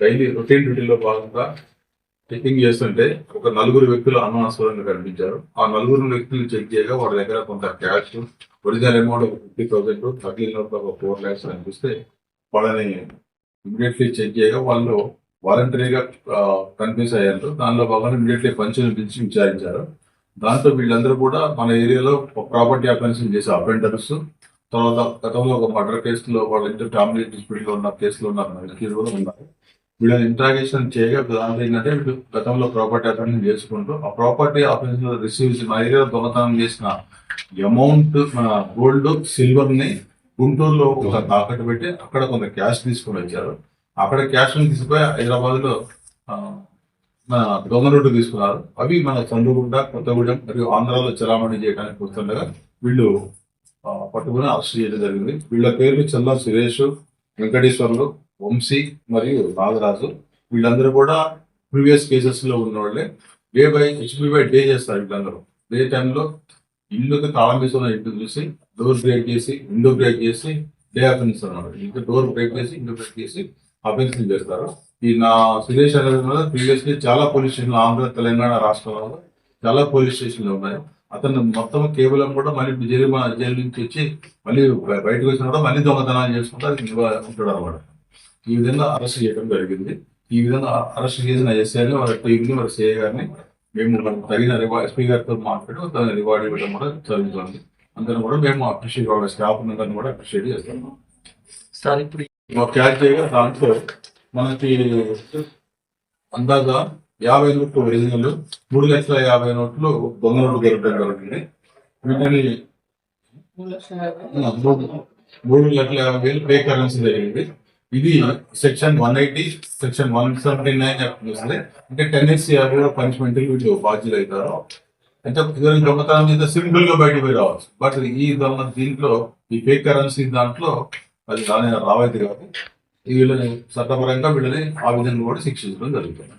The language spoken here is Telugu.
డైలీ రొటీన్ డ్యూటీలో భాగంగా చెకింగ్ చేస్తుంటే ఒక నలుగురు వ్యక్తులు అనుమానాస్పదంగా కనిపించారు. ఆ నలుగురు వ్యక్తులు చెక్ చేయగా వాళ్ళ దగ్గర కొంత క్యాష్ ఒరిజినల్ అమౌంట్ ఒక ఫిఫ్టీ థౌసండ్ తగిలిన ఒక ఫోర్ ల్యాక్స్ కనిపిస్తే వాళ్ళని ఇమీడియట్లీ చెక్ చేయగా వాళ్ళు వాలంటరీగా కన్ఫ్యూజ్ అయ్యారు. దానిలో భాగంగా ఇమీడియట్లీ పంచులు పిలిచి విచారించారు. దాంతో వీళ్ళందరూ కూడా మన ఏరియాలో ప్రాపర్టీ అపెన్షన్ చేసే అఫెండర్స్ తర్వాత గతంలో ఒక మర్డర్ కేసులో వాళ్ళ ఇంటర్ ఫ్యామిలీ డిస్ప్యూట్లో ఉన్న కేసులో ఉన్న వ్యక్తులు కూడా ఉన్నారు. వీళ్ళని ఇంట్రాగేషన్ చేయగా దాంట్లో ఏంటంటే వీళ్ళు గతంలో ప్రాపర్టీ అటెండ్ చేసుకుంటూ ఆ ప్రాపర్టీ అఫెన్స్ రిసీవ్స్ రిసీవ్ మన ఏరియాలో దొంగతనం చేసిన అమౌంట్ మన గోల్డ్ సిల్వర్ని గుంటూరులో ఒక తాకట్టు పెట్టి అక్కడ కొంత క్యాష్ తీసుకొని వచ్చారు. అక్కడ క్యాష్ తీసుకుపోయి హైదరాబాద్లో మన దొంగ రోడ్డు తీసుకున్నారు. అవి మన చంద్రగుంట కొత్తగూడెం మరియు ఆంధ్రాలో చలామణి చేయడానికి వస్తుండగా వీళ్ళు పట్టుకుని అరెస్ట్ చేయడం జరిగింది. వీళ్ళ పేర్లు చల్లా సురేష్ వెంకటేశ్వర్లు. వంశీ మరియు నాగరాజు వీళ్ళందరూ కూడా ప్రీవియస్ కేసెస్లో ఉన్నవాళ్ళే. Day by HP by day చేస్తారు వీళ్ళందరూ. డే టైంలో ఇల్లుకి తాళం వేసుకున్న ఇంటి చూసి డోర్ బ్రేక్ చేసి విండో బ్రేక్ చేసి డే అఫెన్స్ అన్నమాట. ఇంటి డోర్ బ్రేక్ చేసి విండో బ్రేక్ చేసి అఫెన్స్ చేస్తారు. ఈ నా సురేష్ అనేది ప్రీవియస్లీ చాలా పోలీస్ స్టేషన్లు ఆంధ్ర తెలంగాణ రాష్ట్రాలలో చాలా పోలీస్ స్టేషన్లు ఉన్నాయి. అతను మొత్తం కేవలం కూడా మళ్ళీ జైలు జైలు నుంచి వచ్చి మళ్ళీ బయటకు వచ్చిన కూడా మళ్ళీ దొంగతనాలు చేసుకుంటూ అది ఉంటాడు అనమాట ఈ విధంగా అరెస్ట్ చేయడం జరిగింది. ఈ విధంగా అరెస్ట్ చేసిన ఎస్ఐని వారి టీంని వారి సిఐ గారిని మేము మనకు తగిన రివార్డ్ ఎస్పీ గారితో మాట్లాడి దాని రివార్డ్ ఇవ్వడం కూడా జరుగుతుంది. అందరం కూడా మేము అప్రిషియేట్ వాళ్ళ స్టాఫ్ అందరిని కూడా అప్రిషియేట్ చేస్తాము సార్ ఇప్పుడు మాకు క్యాచ్ చేయగా దాంట్లో మనకి అందాజా యాభై నోట్లు ఒరిజినల్ మూడు లక్షల యాభై నోట్లు దొంగ నోట్లు దొరకడం జరిగింది. వీటిని మూడు- మూడు లక్షల యాభై వేలు పే కరెన్సీ జరిగింది. ఇది section one eighty section one seventy nine చూస్తే. అంటే టెన్ ఇయర్స్ యాభై పనిష్మెంట్ వీళ్ళు బాధ్యులు అవుతారు అంటే ఇద్దరు దొంగతనం చేస్తే సింపుల్గా బయటకు పోయి రావచ్చు. బట్ ఈ దొంగ దీంట్లో ఈ ఫేక్ కరెన్సీ దాంట్లో అది దాని రావైతే కాబట్టి వీళ్ళని చట్టపరంగా వీళ్ళని ఆ విధంగా కూడా శిక్షించడం జరుగుతుంది.